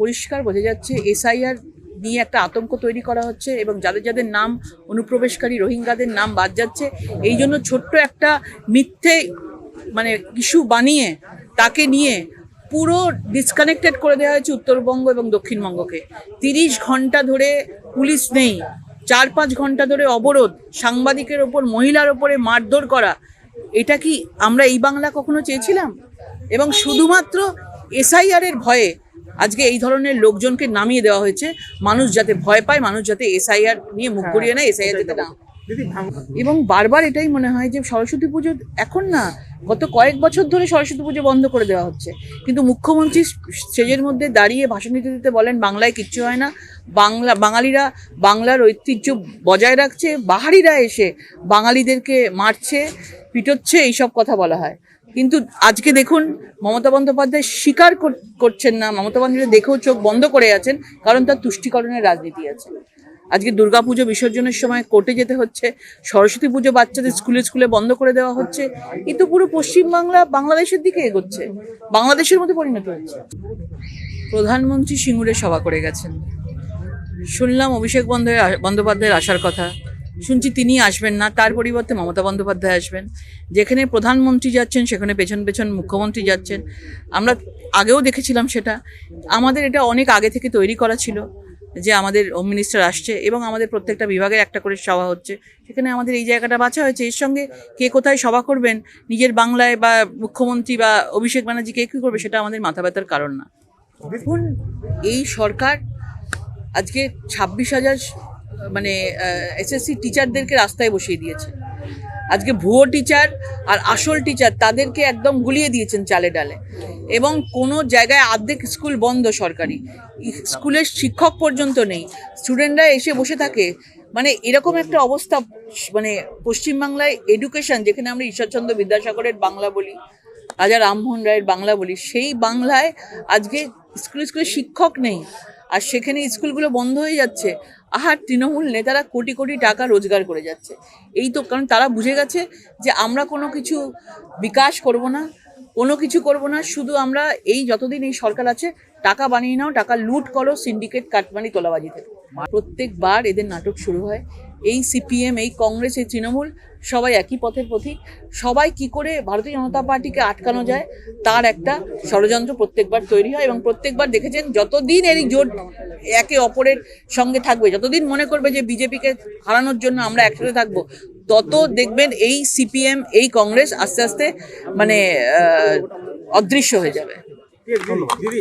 পরিষ্কার বোঝা যাচ্ছে এসআইআর নিয়ে একটা আতঙ্ক তৈরি করা হচ্ছে এবং যাদের যাদের নাম অনুপ্রবেশকারী রোহিঙ্গাদের নাম বাদ যাচ্ছে, এই জন্য ছোট্ট একটা মিথ্যে মানে ইস্যু বানিয়ে তাকে নিয়ে পুরো ডিসকানেক্টেড করে দেওয়া হয়েছে উত্তরবঙ্গ এবং দক্ষিণবঙ্গকে। তিরিশ ঘণ্টা ধরে পুলিশ নেই, চার পাঁচ ঘণ্টা ধরে অবরোধ, সাংবাদিকের ওপর, মহিলার ওপরে মারধর করা, এটা কি আমরা এই বাংলা কখনো চেয়েছিলাম? এবং শুধুমাত্র এসআইআর এর ভয়ে আজকে এই ধরনের লোকজনকে নামিয়ে দেওয়া হয়েছে। মানুষ যাতে ভয় পায় মানুষ যাতে এসআইআর নিয়ে মুখ করিয়ে নেয় এসআইআর যাতে না এবং বারবার এটাই মনে হয় যে সরস্বতী পুজো এখন না, গত কয়েক বছর ধরে সরস্বতী পুজো বন্ধ করে দেওয়া হচ্ছে। কিন্তু মুখ্যমন্ত্রী স্টেজের মধ্যে দাঁড়িয়ে ভাষণ দিতে দিতে বলেন, বাংলায় কিচ্ছু হয় না। বাংলা, বাঙালিরা বাংলার ঐতিহ্য বজায় রাখছে বাহারিরা এসে বাঙালিদেরকে মারছে, পিটোচ্ছে, এইসব কথা বলা হয়। কিন্তু আজকে দেখুন, মমতা বন্দ্যোপাধ্যায় স্বীকার কর- করছেন না। মমতা বন্দ্যোপাধ্যায় দেখেও চোখ বন্ধ করে আছেন, কারণ তার তুষ্টিকরণের রাজনীতি আছে। আজকে দুর্গাপুজো বিসর্জনের সময় কোর্টে যেতে হচ্ছে, সরস্বতী পুজো বাচ্চাদের স্কুলে স্কুলে বন্ধ করে দেওয়া হচ্ছে এ তো পুরো পশ্চিমবাংলা বাংলাদেশের দিকে এগোচ্ছে, বাংলাদেশের মধ্যে পরিণত হচ্ছে। প্রধানমন্ত্রী সিঙ্গুরে সভা করে গেছেন। শুনলাম অভিষেক বন্দ্যোপাধ্যায় বন্দ্যোপাধ্যায়ের আসার কথা, শুনছি তিনি আসবেন না, তার পরিবর্তে মমতা বন্দ্যোপাধ্যায় আসবেন। যেখানে প্রধানমন্ত্রী যাচ্ছেন, সেখানে পেছন পেছন মুখ্যমন্ত্রী যাচ্ছেন। আমরা আগেও দেখেছিলাম সেটা। আমাদের এটা অনেক আগে থেকে তৈরি করা ছিল। যে আমাদের হোম মিনিস্টার আসছে এবং আমাদের প্রত্যেকটা বিভাগের একটা করে সভা হচ্ছে। সেখানে আমাদের এই জায়গাটা বাছা হয়েছে। এর সঙ্গে কে কোথায় সভা করবেন, নিজের বাংলায় বা মুখ্যমন্ত্রী বা অভিষেক ব্যানার্জি কে কী করবে সেটা আমাদের মাথা ব্যথার কারণ না। দেখুন, এই সরকার আজকে ছাব্বিশ হাজার মানে এসএসসি টিচারদেরকে রাস্তায় বসিয়ে দিয়েছে। আজকে ভুয়ো টিচার আর আসল টিচার তাদেরকে একদম গুলিয়ে দিয়েছেন চালে ডালে। এবং কোনো জায়গায় অর্ধেক স্কুল বন্ধ সরকারি। স্কুলের শিক্ষক পর্যন্ত নেই। স্টুডেন্টরা এসে বসে থাকে। মানে এরকম একটা অবস্থা মানে পশ্চিমবাংলায় এডুকেশন যেখানে আমরা ঈশ্বরচন্দ্র বিদ্যাসাগরের বাংলা বলি, রাজা রামমোহন রায়ের বাংলা বলি, সেই বাংলায় আজকে স্কুলে স্কুলে শিক্ষক নেই। আর সেখানে স্কুলগুলো বন্ধ হয়ে যাচ্ছে। আহার তৃণমূল নেতারা কোটি কোটি টাকা রোজগার করে যাচ্ছে। এই তো, কারণ তারা বুঝে গেছে যে আমরা কোনো কিছু বিকাশ করব না। কোনো কিছু করব না, শুধু আমরা এই যতদিন এই সরকার আছে, টাকা বানিয়ে নাও, টাকা লুট করো সিন্ডিকেট কাটমানি তোলাবাজি থেকে। প্রত্যেকবার এদের নাটক শুরু হয়। এই সিপিএম এই কংগ্রেস, এই তৃণমূল সবাই একই পথের পথিক। সবাই কি করে ভারতীয় জনতা পার্টিকে আটকানো যায়, তার একটা ষড়যন্ত্র প্রত্যেকবার তৈরি হয় এবং প্রত্যেকবার দেখেছেন যতদিন এর জোট একে অপরের সঙ্গে থাকবে, যতদিন মনে করবে যে বিজেপিকে হারানোর জন্য আমরা একসাথে থাকব তত দেখবেন এই সিপিএম এই কংগ্রেস আস্তে আস্তে মানে অদৃশ্য হয়ে যাবে। ধন্যবাদ দিদি